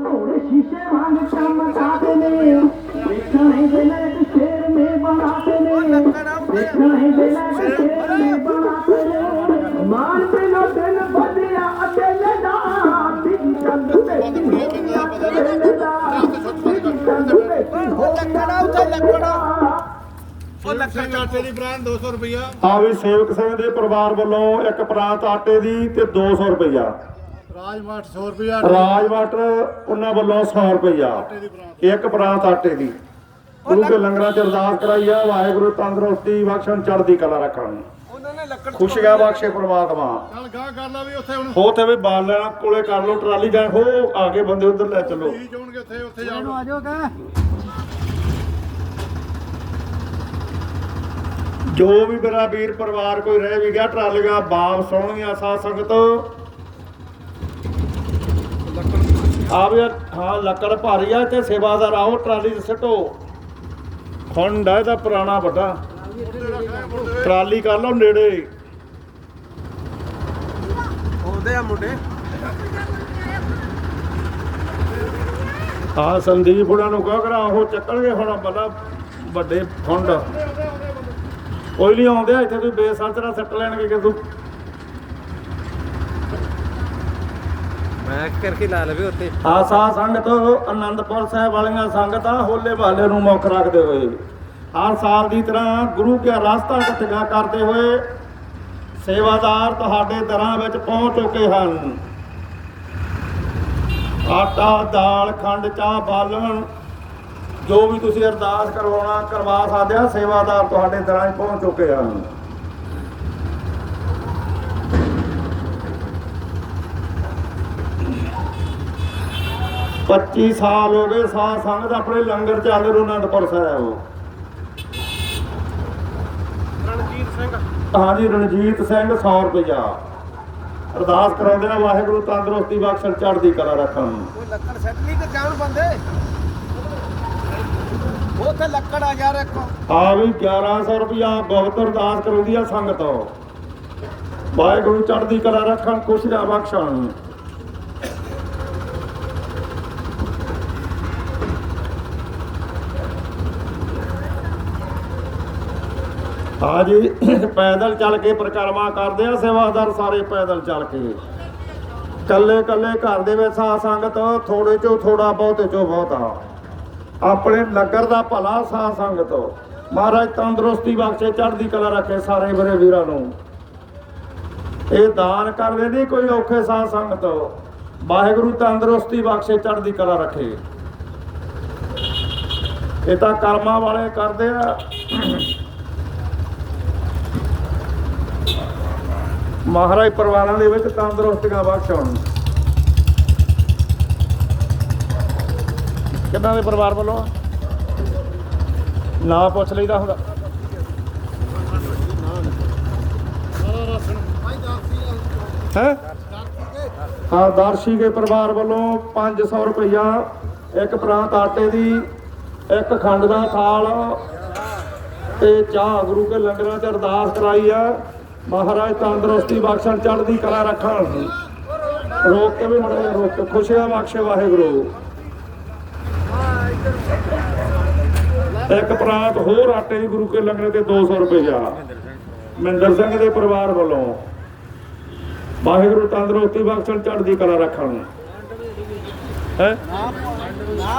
ਘੋੜੇ ਸ਼ੀਸ਼ੇ ਵਾਂਗ ਚਮਕਾਤੇ ਨੇ। ਦੇਖਣੇ ਦੇ ਲਾਇਕ ਸ਼ੇਰ ਨੇ। ਬਣਾਤੇ ਨੇ ਦੇਖਣੇ ਦੇ ਲਾਇਕ ਸ਼ੇਰ ਨੇ। ਬਣਾਤੇ ਨੇ। ਮਾਨ ਤੇ ਨੋ ਦਿਨ ਵਧਿਆ ਅਕੇਲੇ ਦਾ ਬਿਜ਼ੀ ਚੰਦ ਭੇਟੀ ਹੋ ਗਿਆ ਅਕੇਲੇ ਦਾ। ਬਿਜ਼ੀ ਚੰਦ ਭੇਟੀ ਹੋ ਗਿਆ ਉੱਥੇ ਲੱਗਣਾ ਸਿੰਘ ਆਟੇ ਦੀ। ਬ੍ਰਾਂਡ 200 ਰੁਪਇਆ ਆ। ਵੀ ਸੇਵਕ ਸਿੰਘ ਦੇ ਪਰਿਵਾਰ ਵੱਲੋਂ ਇੱਕ ਪ੍ਰਾਂਤ ਆਟੇ ਦੀ ਤੇ 200 ਰੁਪਈਆ। ਰਾਜਮਾਟ 100 ਰੁਪਇਆ ਰਾਜ ਵਾਟਰ ਉਹਨਾਂ ਵੱਲੋਂ 100 ਰੁਪਈਆ। ਇੱਕ ਪ੍ਰਾਂਤ ਆਟੇ ਦੀ। ਗੁਰੂ ਕੇ ਲੰਗਰਾਂ ਚ ਅਰਦਾਸ ਕਰਾਈ ਆ ਵਾਹਿਗੁਰੂ ਤੰਦਰੁਸਤੀ ਬਖਸ਼ਣ ਚੜ੍ਹਦੀ ਕਲਾ ਰੱਖਣ। ਉਹਨਾਂ ਨੇ ਲੱਕੜ ਖੁਸ਼ੀਆਂ ਬਖਸ਼ੇ ਪ੍ਰਮਾਤਮਾ। ਚੱਲ ਗਾਹ ਕਰ ਲਾ ਵੀ ਉੱਥੇ ਹੁਣ। ਹੋ ਤੇ ਵੀ ਬਾਲ ਲੈਣਾ ਕੋਲੇ ਕਰ ਲਓ ਟਰਾਲੀ ਜਾਂ ਹੋ ਆਗੇ ਬੰਦੇ ਉਧਰ ਲੈ ਚੱਲੋ। ਕੀ ਜਾਣਗੇ ਉੱਥੇ ਉੱਥੇ ਜਾਣ ਆ ਜਾਓ ਕਾ ਜੋ ਵੀ ਮੇਰਾ ਵੀਰ ਪਰਿਵਾਰ ਕੋਈ ਰਹਿ ਵੀ ਗਿਆ ਟਰਾਲੀਆਂ ਵਾਪਸ ਆਉਣਗੀਆਂ ਸਾਧ ਸੰਗਤ। ਆ ਵੀ ਹਾਂ ਲੱਕੜ ਭਾਰੀ ਆ ਤੇ ਸੇਵਾਦਾਰ ਆਓ ਟਰਾਲੀ 'ਚ ਸਿੱਟੋ। ਖੁੰਡਾ ਇਹਦਾ ਪੁਰਾਣਾ ਵੱਡਾ। ਟਰਾਲੀ ਕਰ ਲਓ ਨੇੜੇ। ਆਉਂਦੇ ਆ ਮੁੰਡੇ। ਆ ਸੰਦੀਪ ਹੁਣਾਂ ਨੂੰ ਕਹ ਕਰਾ ਉਹ ਚੱਕਣਗੇ ਹੁਣ ਬੜਾ ਵੱਡੇ ਫੰਡ ਕੋਈ ਨਹੀਂ ਆਉਂਦੇ ਇੱਥੇ ਤੁਸੀਂ ਬੇਸੰਤਰਾ ਸੱਟ ਲੈਣਗੇ ਕਿ ਤੂੰ। ਮੈਂ ਕਰਕੇ ਲਾ ਲਵੇ ਉੱਤੇ। ਆਸਾ ਸੰਗਤ, ਆਨੰਦਪੁਰ ਸਾਹਿਬ ਵਾਲੀਆਂ ਸੰਗਤਾਂ, ਹੋਲੇ ਵਾਲੇ ਨੂੰ ਮੁੱਖ ਰੱਖਦੇ ਹੋਏ। ਹਰ ਸਾਲ ਦੀ ਤਰ੍ਹਾਂ ਗੁਰੂ ਕੇ ਰਸਤਾ ਇਕੱਠਾ ਕਰਦੇ ਹੋਏ ਸੇਵਾਦਾਰ ਤੁਹਾਡੇ ਦਰਾਂ ਵਿੱਚ ਪਹੁੰਚ ਚੁੱਕੇ ਹਨ। ਆਟਾ, ਦਾਲ, ਖੰਡ, ਚਾਹ, ਬਾਲਣ, ਜੋ ਵੀ ਤੁਸੀਂ ਅਰਦਾਸ ਕਰਵਾਉਣਾ, ਕਰਵਾ ਸਕਦੇ ਆ ਸੇਵਾਦਾਰ ਤੁਹਾਡੇ ਦਰਾਂ 'ਚ ਪਹੁੰਚ ਚੁੱਕੇ ਹਨ। ਪੱਚੀ ਸਾਲ ਹੋ ਗਏ ਸਾਧ ਸੰਗਤ ਆਪਣੇ ਲੰਗਰ ਚੱਲ ਰਹੇ ਅਨੰਦਪੁਰ ਸਾਹਿਬ। ਰਣਜੀਤ ਸਿੰਘ। ਹਾਂਜੀ ਰਣਜੀਤ ਸਿੰਘ 100 ਰੁਪਇਆ ਅਰਦਾਸ ਕਰਾਉਂਦੇ ਆ ਵਾਹਿਗੁਰੂ ਤੰਦਰੁਸਤੀ ਬਖਸ਼ਣ ਚੜ੍ਹਦੀ ਕਲਾ ਰੱਖਣ। ਕੋਈ ਲੱਕੜ ਸੈੱਟ ਨਹੀਂ ਕਿ ਜਾਣ ਬੰਦੇ? ਉੱਥੇ ਲੱਕੜ ਆ ਯਾਰ ਇੱਕ। ਆ ਵੀ 1100 ਰੁਪਇਆ ਗੁਪਤ ਅਰਦਾਸ ਕਰਾਉਂਦੀ ਆ ਸੰਗਤ। ਵਾਹਿਗੁਰੂ ਚੜ੍ਹਦੀ ਕਲਾ ਰੱਖਣ ਖੁਸ਼ੀਆਂ ਬਖਸ਼ਣ। ਹਾਂ ਜੀ ਪੈਦਲ ਚੱਲ ਕੇ ਪਰਿਕਰਮਾ ਕਰਦੇ ਆ, ਸੇਵਾਦਾਰ ਸਾਰੇ ਪੈਦਲ ਚੱਲ ਕੇ। ਕੱਲੇ ਕੱਲੇ ਘਰ ਦੇ ਵਿੱਚ ਸਾਧ ਸੰਗਤ, ਥੋੜੇ ਚੋਂ ਥੋੜਾ ਬਹੁਤੇ ਚੋਂ ਬਹੁਤਾ ਆਪਣੇ ਨਗਰ ਦਾ ਭਲਾ ਸਾਧ ਸੰਗਤ। ਮਹਾਰਾਜ ਤੰਦਰੁਸਤੀ ਬਖਸ਼ੇ, ਚੜ੍ਹਦੀ ਕਲਾ ਰੱਖੇ ਸਾਰੇ ਮੇਰੇ ਵੀਰਾਂ ਨੂੰ। ਇਹ ਦਾਨ ਕਰਦੇ ਨਹੀਂ ਕੋਈ ਔਖੇ ਸਾਧ ਸੰਗਤ। ਵਾਹਿਗੁਰੂ ਤੰਦਰੁਸਤੀ ਬਖਸ਼ੇ, ਚੜ੍ਹਦੀ ਕਲਾ ਰੱਖੇ। ਇਹ ਤਾਂ ਕਰਮਾਂ ਵਾਲੇ ਕਰਦੇ ਆ। ਮਹਾਰਾਜ ਪਰਿਵਾਰਾਂ ਦੇ ਵਿੱਚ ਤੰਦਰੁਸਤੀਆਂ ਬਖਸ਼ਣ ਕਿੰਨਾਂ ਦੇ ਪਰਿਵਾਰ ਵੱਲੋਂ? ਨਾਂ ਪੁੱਛ ਲਈਦਾ ਹੁੰਦਾ। ਹੈ? ਹਾਂ ਦਰਸ਼ੀ ਦੇ ਪਰਿਵਾਰ ਵੱਲੋਂ 500 ਰੁਪਇਆ ਇੱਕ ਪ੍ਰਾਂਤ ਆਟੇ ਦੀ ਇੱਕ ਖੰਡ ਦਾ ਥਾਲ ਤੇ ਚਾਹ ਗੁਰੂ ਕੇ ਲੰਗਰਾਂ 'ਚ ਅਰਦਾਸ ਕਰਾਈ ਆ। ਮਹਾਰਾਜ ਤੰਦਰੁਸਤੀ ਬਖਸ਼ਣ, ਚੜ੍ਹਦੀ ਕਲਾ ਰੱਖਣ। ਰੋਕ ਕੇ ਵੀ ਮੜੇ ਰੋਕ ਕੇ। ਖੁਸ਼ੀਆਂ ਬਖਸ਼ੇ ਵਾਹਿਗੁਰੂ। ਇੱਕ ਪ੍ਰਾਂਤ ਹੋਰ ਆਟੇ ਦੀ ਗੁਰੂ ਕੇ ਲੰਗਰ ਤੇ 200 ਰੁਪਇਆ ਮਹਿੰਦਰ ਸਿੰਘ ਦੇ ਪਰਿਵਾਰ ਵੱਲੋਂ ਵਾਹਿਗੁਰੂ ਤੰਦਰੁਸਤੀ ਬਖਸ਼ਣ, ਚੜ੍ਹਦੀ ਕਲਾ ਰੱਖਣ। ਹੈ?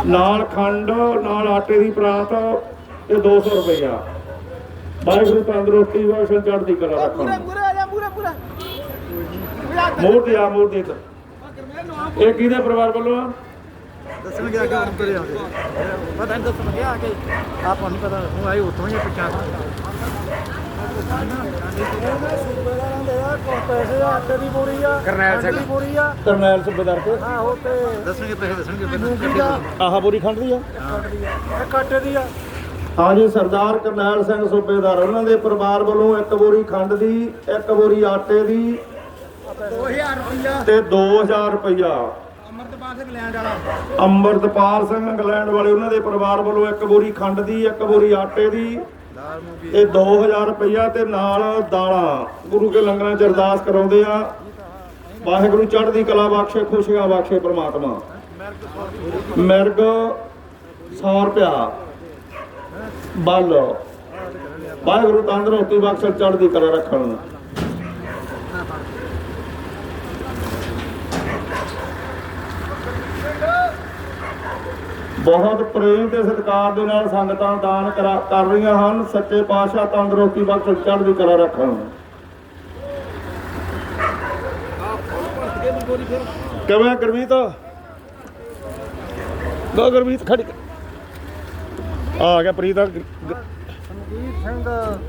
ਨਾਲ ਖੰਡ, ਨਾਲ ਆਟੇ ਦੀ ਪ੍ਰਾਂਤ ਇਹ 200 ਰੁਪਇਆ ਵਾਹਿਗੁਰੂ ਤੰਦਰੁਸਤੀ ਬਖਸ਼ਣ ਚੜ੍ਹਦੀ ਕਲਾ ਰੱਖਣ ਪੂਰੇ ਪੂਰੇ ਆ ਜਾ ਪੂਰੇ ਪੂਰੇ ਮੋਰ ਦੇ ਆ ਮੋਰ ਦੇ ਇੱਧਰ। ਇਹ ਕਿਹਦੇ ਪਰਿਵਾਰ ਵੱਲੋਂ ਆ? ਦੱਸਣ ਗਿਆ ਕਿ ਹੁਣ ਕਰੇ ਆ ਕੇ। ਪਤਾ ਨਹੀਂ ਦੱਸਣ ਗਿਆ ਕਿ ਆਪਾਂ ਨੂੰ ਪਤਾ ਉਹ ਆਏ ਉੱਥੋਂ ਹੀ ਆ ਕਰਨੈਲ ਸਿੰਘ। ਬੋਰੀ ਆ ਕਰਨੈਲ ਸੁਬੇਦਾਰ ਕੇ ਆਹੋ ਤੇ ਦੱਸਣਗੇ ਪੈਸੇ ਦੱਸਣਗੇ ਦਾ। ਆਹ ਬੋਰੀ ਖੰਡ ਦੀ ਆ? ਇੱਕ ਆਟੇ ਦੀ ਆ। ਹਾਂਜੀ ਸਰਦਾਰ ਕਰਨੈਲ ਸਿੰਘ ਸੂਬੇਦਾਰ ਉਹਨਾਂ ਦੇ ਪਰਿਵਾਰ ਵੱਲੋਂ ਇੱਕ ਬੋਰੀ ਖੰਡ ਦੀ ਇੱਕ ਬੋਰੀ ਆਟੇ ਦੀ 2000 ਰੁਪਇਆ ਤੇ 2000 ਰੁਪਇਆ ਅਮਰਤਪਾਲ ਸਿੰਘ ਲੈਂਡ ਵਾਲਾ। ਅੰਮ੍ਰਿਤਪਾਲ ਸਿੰਘ ਇੰਗਲੈਂਡ ਵਾਲੇ ਉਹਨਾਂ ਦੇ ਪਰਿਵਾਰ ਵੱਲੋਂ ਇੱਕ ਬੋਰੀ ਖੰਡ ਦੀ ਇੱਕ ਬੋਰੀ ਆਟੇ ਦੀ ਤੇ 2000 ਰੁਪਇਆ ਤੇ ਨਾਲ ਦਾਲਾਂ। ਗੁਰੂ ਕੇ ਲੰਗਰਾਂ ਚ ਅਰਦਾਸ ਕਰਾਉਂਦੇ ਆ। ਵਾਹਿਗੁਰੂ ਚੜ੍ਹਦੀ ਕਲਾ ਬਖਸ਼ੇ ਖੁਸ਼ੀਆਂ ਬਖਸ਼ੇ ਪ੍ਰਮਾਤਮਾ। ਮਿਰਗ 100 ਰੁਪਇਆ ਬਲ ਵਾਹਿਗੁਰੂ ਤੰਦਰੁਸਤੀ ਬਖਸ਼ੇ ਚੜ੍ਹਦੀ ਕਲਾ ਰੱਖਣ ਬਹੁਤ ਪ੍ਰੇਮ ਤੇ ਸਤਿਕਾਰ ਦੇ ਨਾਲ ਸੰਗਤਾਂ ਦਾਨ ਕਰ ਰਹੀਆਂ ਹਨ, ਸੱਚੇ ਪਾਤਸ਼ਾਹ ਤੰਦਰੁਸਤੀ ਬਖਸ਼ ਚੜ੍ਹਦੀ ਕਲਾ ਰੱਖਣ ਕਿਵੇਂ ਗੁਰਮੀਤ? ਗੋ ਗੁਰਮੀਤ ਖੜੀ। ਆ ਗਿਆ ਪ੍ਰੀਤ ਗ- ਸੰਦੀਪ ਸਿੰਘ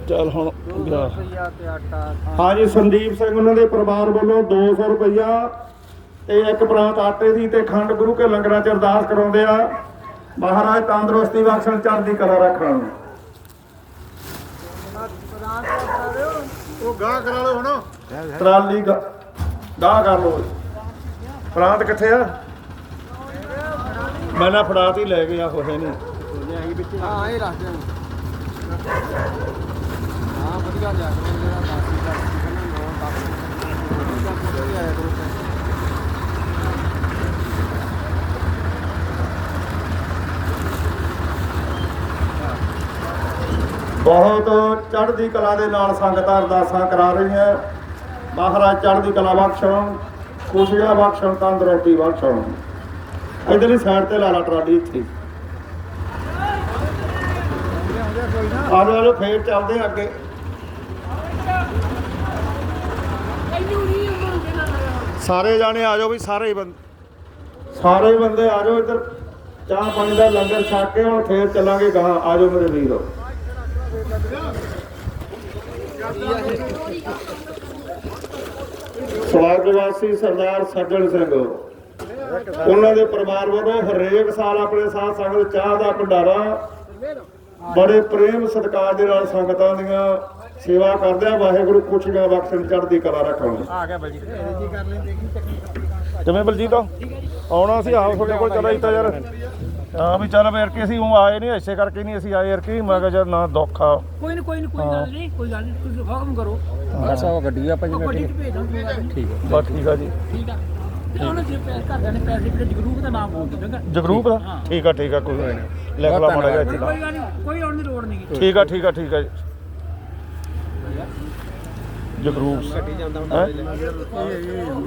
ਚੱਲ ਹੁਣ ਗਿਆ ਤੇ ਆਟਾ ਹਾਂਜੀ ਸੰਦੀਪ ਸਿੰਘ ਉਹਨਾਂ ਦੇ ਪਰਿਵਾਰ ਵੱਲੋਂ 200 ਰੁਪਇਆ ਤੇ ਇੱਕ ਪ੍ਰਾਂਤ ਆਟੇ ਦੀ ਤੇ ਖੰਡ ਗੁਰੂ ਕੇ ਲੰਗਰਾਂ ਚ ਅਰਦਾਸ ਕਰਾਉਂਦੇ ਆ। ਮਹਾਰਾਜ ਤੰਦਰੁਸਤੀ ਬਖਸ਼ਣ ਚੜ੍ਹਦੀ ਕਲਾ ਰੱਖਣ। ਉਹ ਗਾਹ ਕਰਾ ਲਓ ਹੁਣ। ਟਰਾਲੀ ਗਾ ਗਾਹ ਕਰ ਲੋ ਪ੍ਰਾਂਤ ਕਿੱਥੇ ਆ? ਮੈਂ ਨਾ ਫੜਾਤੀ ਲੈ ਗਿਆ ਹੋਏ ਨਹੀਂ। ਹਾਂ, ਇਹ ਰੱਖ ਦੇ ਹਾਂ, ਵਧੀਆ ਜਾ ਕੇ ਮੇਰਾ ਦਾਸੀ ਦਾ। ਕਿੰਨਾ ਨੋ ਦੱਸ ਦਾ ਕੋਈ ਆਇਆ ਕਰੋ। ਬਹੁਤ ਚੜ੍ਹਦੀ ਕਲਾ ਦੇ ਨਾਲ ਸੰਗਤਾਂ ਅਰਦਾਸਾਂ ਕਰਾ ਰਹੀਆਂ। ਮਹਾਰਾਜ ਚੜ੍ਹਦੀ ਕਲਾ ਬਖਸ਼ਣ, ਖੁਸ਼ੀਆਂ ਬਖਸ਼ਣ, ਤੰਦਰੁਸਤੀ ਬਖਸ਼ਣ। ਇਧਰਲੀ ਸਾਈਡ ਤੇ ਲਾ ਲਾ ਟਰਾਲੀ ਇੱਥੇ। ਆ ਜਾਓ ਫੇਰ ਚੱਲਦੇ ਆ ਅੱਗੇ। ਸਾਰੇ ਜਾਣੇ ਆ ਵੀ ਸਾਰੇ ਬੰਦੇ ਸਾਰੇ ਬੰਦੇ ਆ ਇੱਧਰ। ਚਾਹ ਪਾਣੀ ਦਾ ਲੰਗਰ ਛਕ ਕੇ ਹੁਣ ਫੇਰ ਚੱਲਾਂਗੇ ਗਾਹਾਂ। ਆ ਮੇਰੇ ਵੀਰੋ। ਸਵਰਗਵਾਸੀ ਸਰਦਾਰ ਸੱਜਣ ਸਿੰਘ। ਉਹਨਾਂ ਦੇ ਪਰਿਵਾਰ ਵੱਲੋਂ ਹਰੇਕ ਸਾਲ ਆਪਣੇ ਸਾਥ ਸੰਗਤ ਚਾਹ ਦਾ ਭੰਡਾਰਾ ਬੜੇ ਪ੍ਰੇਮ ਸਤਿਕਾਰ ਦੇ ਨਾਲ ਸੰਗਤਾਂ ਦੀਆਂ ਸੇਵਾ ਕਰਦੇ ਆ ਵਾਹਿਗੁਰੂ ਖੁਸ਼ੀਆਂ ਬਖਸ਼ਣ ਚੜ੍ਹਦੀ ਕਲਾ ਰੱਖਣ। ਆ ਗਿਆ ਬਲਜੀਤ। ਕਿਵੇਂ ਬਲਜੀਤ? ਆਉਣਾ ਸੀ ਆਹ ਤੁਹਾਡੇ ਕੋਲ ਚਲਾ ਤਾਂ ਯਾਰ। ਹਾਂ ਵੀ ਚੱਲ ਫੇਰ ਕੇ ਅਸੀਂ ਉਹ ਆਏ ਨਹੀਂ ਇਸੇ ਕਰਕੇ ਨਹੀਂ ਅਸੀਂ ਆਏ ਯਾਰ ਕੀ। ਮੈਂ ਕਿਹਾ ਯਾਰ ਨਾ ਦੁੱਖ ਆ। ਕੋਈ ਨਹੀਂ ਕੋਈ ਨਹੀਂ ਕੋਈ ਗੱਲ ਨਹੀਂ ਕੋਈ ਗੱਲ ਨਹੀਂ ਤੁਸੀਂ ਹੁਕਮ ਕਰੋ। ਬਸ ਉਹ ਗੱਡੀ ਆਪਾਂ ਜਿਵੇਂ ਠੀਕ ਹੈ। ਬਸ ਠੀਕ ਆ ਜੀ। ਠੀਕ ਆ। ਤੇ ਉਹਨਾਂ ਜੇ ਪੈਸੇ ਘਰਦਿਆਂ ਨੇ ਪੈਸੇ ਜਿਹੜੇ ਜਗਰੂਪ ਦਾ ਨਾਮ ਬੋਲ ਦਿੰਦਾ ਜਗਰੂਪ? ਦਾ ਠੀਕ ਆ ਠੀਕ ਆ ਕੋਈ ਨਹੀਂ ਲਿਖ ਲਾ ਮਾੜਾ ਜਿਹਾ ਇੱਥੇ ਦਾ ਕੋਈ ਗੱਲ ਨਹੀਂ ਕੋਈ ਆਉਣ ਦੀ ਲੋੜ ਨਹੀਂ। ਠੀਕ ਆ ਠੀਕ ਆ ਠੀਕ ਆ ਜੀ। ਜਗਰੂਪ। ਹੈਂ?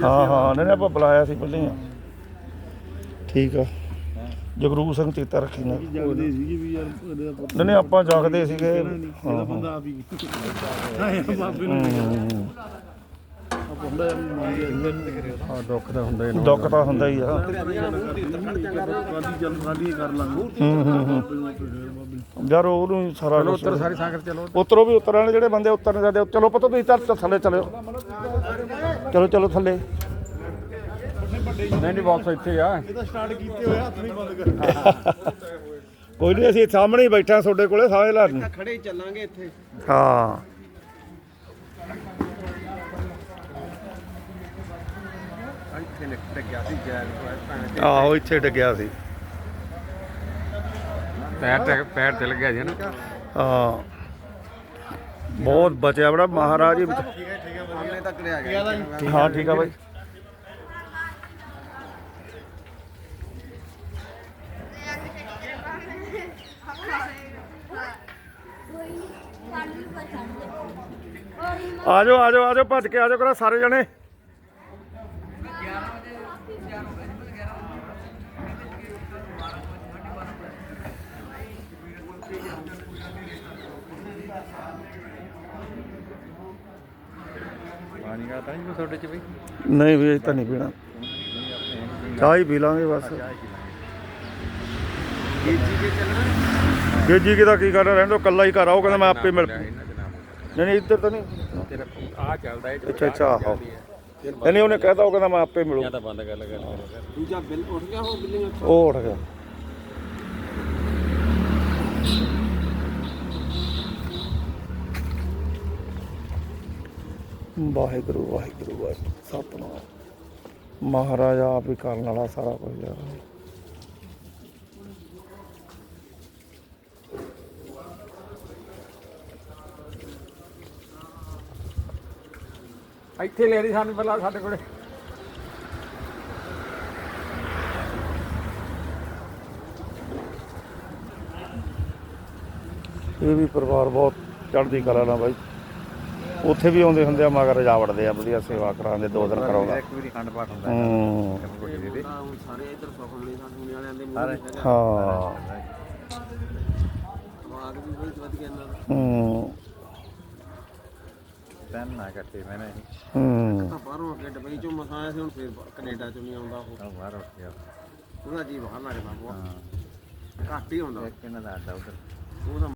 ਹਾਂ ਹਾਂ ਨਹੀਂ ਨਹੀਂ ਆਪਾਂ ਬੁਲਾਇਆ ਸੀ ਪਹਿਲਾਂ ਆ। ਠੀਕ ਆ। ਜਗਰੂਪ ਸਿੰਘ ਚੇਤਾ ਰੱਖੀ ਨਾ। ਜਗਦੇ ਸੀਗੇ ਵੀ ਯਾਰ ਉਹਦਾ ਪੁੱਤ ਨਹੀਂ ਨਹੀਂ ਆਪਾਂ ਜਾਗਦੇ ਸੀਗੇ। ਹਾਂ ਹਾਂ। ਬੰਦਾ ਆਪ ਹੀ ਆਇਆ ਬਾਬੇ ਨੂੰ ਹੂੰ। ਦੁੱਖ ਤਾਂ ਹੁੰਦਾ ਹੀ ਦੁੱਖ ਤਾਂ ਹੁੰਦਾ ਹੀ ਆ। ਚੱਲ ਹੂੰ ਹੂੰ ਹੂੰ। ਯਾਰ ਉਹਨੂੰ ਹੀ ਸਾਰਾ ਚਲੋ ਉੱਤਰ ਸਾਰੀ ਸੰਗਤ ਚਲੋ। ਉਤਰੋ ਵੀ ਉਤਰਨ ਵਾਲੇ ਜਿਹੜੇ ਬੰਦੇ ਉਤਰਨ ਜਾਂਦੇ ਚਲੋ ਪਤਾ ਤੁਸੀਂ ਤਾਂ ਥੱਲੇ ਚਲਿਓ। ਚਲੋ ਚਲੋ ਥੱਲੇ। ਨਹੀਂ ਨਹੀਂ ਬਾਕਸ ਇੱਥੇ ਆ। ਇਹਦਾ ਸਟਾਰਟ ਕੀਤੇ ਹੋਏ ਹੱਥ ਨਹੀਂ ਬੰਦ ਕਰ ਕੋਈ ਨਹੀਂ ਅਸੀਂ ਸਾਹਮਣੇ ਹੀ ਬੈਠੇ ਤੁਹਾਡੇ ਕੋਲੇ ਸਾਰੇ ਲਾ ਖੜੇ ਚੱਲਾਂਗੇ ਇੱਥੇ। ਹਾਂ। ਇੱਥੇ ਨਿਕਲ ਗਿਆ ਸੀ ਜੈਲ ਭੈਣ ਆਹੋ ਇੱਥੇ ਡਿੱਗਿਆ ਸੀ। ਪੈਰ ਤੇ ਪੈਰ ਤੇ ਲੱਗਿਆ ਸੀ ਨਾ। ਹਾਂ। ਬਹੁਤ ਬਚਿਆ ਬੜਾ ਮਹਾਰਾਜ ਜੀ ਵਿੱਚ- ਸਾਹਮਣੇ ਤੱਕ ਲਿਆ ਗਿਆ। ਹਾਂ ਠੀਕ ਆ ਬਾਈ। ਆ ਜਾਓ ਆ ਜਾਓ ਆ ਜਾਓ ਭੱਜ ਕੇ ਆ ਜਾਓ ਕਰਾ ਸਾਰੇ ਜਣੇ। ਦਾ ਤਾਂ ਨਹੀਂ ਤੁਹਾਡੇ ਚ ਬਈ। ਨਹੀਂ ਵੀ ਤਾਂ ਨਹੀਂ ਪੀਣਾ। ਚਾਹ ਹੀ ਪੀ ਲਾਂਗੇ ਬਸ। ਗੇਜੀ ਕੇ ਚੱਲਣਾ? ਗੇਜੀ ਕਿਦਾ ਕੀ ਕਰਨਾ ਰਹਿੰਦੋ ਕੱਲਾ ਹੀ ਘਰ ਆਓ ਕਹਿੰਦਾ ਮੈਂ ਆਪੇ ਮਿਲ ਨਹੀਂ ਦੇ ਨਹੀਂ ਇੱਧਰ ਤਾਂ ਨਹੀਂ। ਤੇਰਾ ਆ ਚੱਲਦਾ ਇਹ ਅੱਛਾ ਅੱਛਾ ਆਹੋ ਨਹੀਂ ਉਹਨੇ ਕਹਿਤਾ ਉਹ ਕਹਿੰਦਾ ਮੈਂ ਆਪੇ ਮਿਲੂ। ਤਾਂ ਬੰਦ ਕਰ ਲਗਾ। ਦੂਜਾ ਬਿੱਲ ਉੱਠ ਗਿਆ ਉਹ ਬਿੱਲਿੰਗ ਉਹ ਉੱਠ ਗਿਆ। ਵਾਹਿਗੁਰੂ ਵਾਹਿਗੁਰੂ ਵਾਹਿਗੁਰੂ ਸਤਨਾਮ। ਮਹਾਰਾਜਾ ਆਪ ਹੀ ਕਰਨ ਵਾਲਾ ਸਾਰਾ ਕੁਝ ਯਾਰ ਇੱਥੇ ਲੈ ਲਈ ਸਾਨੂੰ ਪਹਿਲਾਂ ਸਾਡੇ ਕੋਲੇ। ਇਹ ਵੀ ਪਰਿਵਾਰ ਬਹੁਤ ਚੜ੍ਹਦੀ ਕਲਾ ਨਾਲ ਬਾਈ। ਉੱਥੇ ਵੀ ਆਉਂਦੇ ਹੁੰਦੇ ਆ ਮਗਰ ਜਾ ਵੜਦੇ ਆ ਵਧੀਆ ਸੇਵਾ ਕਰਾਉਂਦੇ ਦੋ ਦਿਨ ਕਰਾਉਂਦਾ। ਇੱਕ ਵਾਰੀ ਖੰਡ ਪਾਠ ਹੁੰਦਾ ਹੂੰ। ਸਾਰੇ ਇੱਧਰ ਸੁਖਮਣੀ ਸਾਨੂੰ ਵਾਲਿਆਂ ਦੇ ਮੂੰਹ ਹਾਂ। ਦਿਮਾਗ ਵੀ ਬਹੁਤ ਵਧੀਆ ਇਹਨਾਂ ਦਾ ਹੂੰ। ਤੈਨ ਨਾ ਕੱਟੇ ਮੈਂ ਨਹੀਂ ਹੂੰ। ਤਾਂ ਬਾਹਰੋਂ ਅੱਗੇ ਦੁਬਈ ਚੋਂ ਮਸਾਂ ਆਇਆ ਸੀ ਹੁਣ ਫਿਰ ਕੈਨੇਡਾ ਚੋਂ ਨਹੀਂ ਆਉਂਦਾ ਉਹ। ਬਾਹਰ ਉੱਠ ਗਿਆ। ਉਹਦਾ ਜੀ ਬਾਹਰ ਲੱਗਦਾ ਬਹੁਤ। ਘੱਟ ਹੀ ਆਉਂਦਾ। ਇੱਕ ਇਹਨਾਂ ਦਾ ਅੱਡਾ ਉਧਰ। ਉਹਦਾ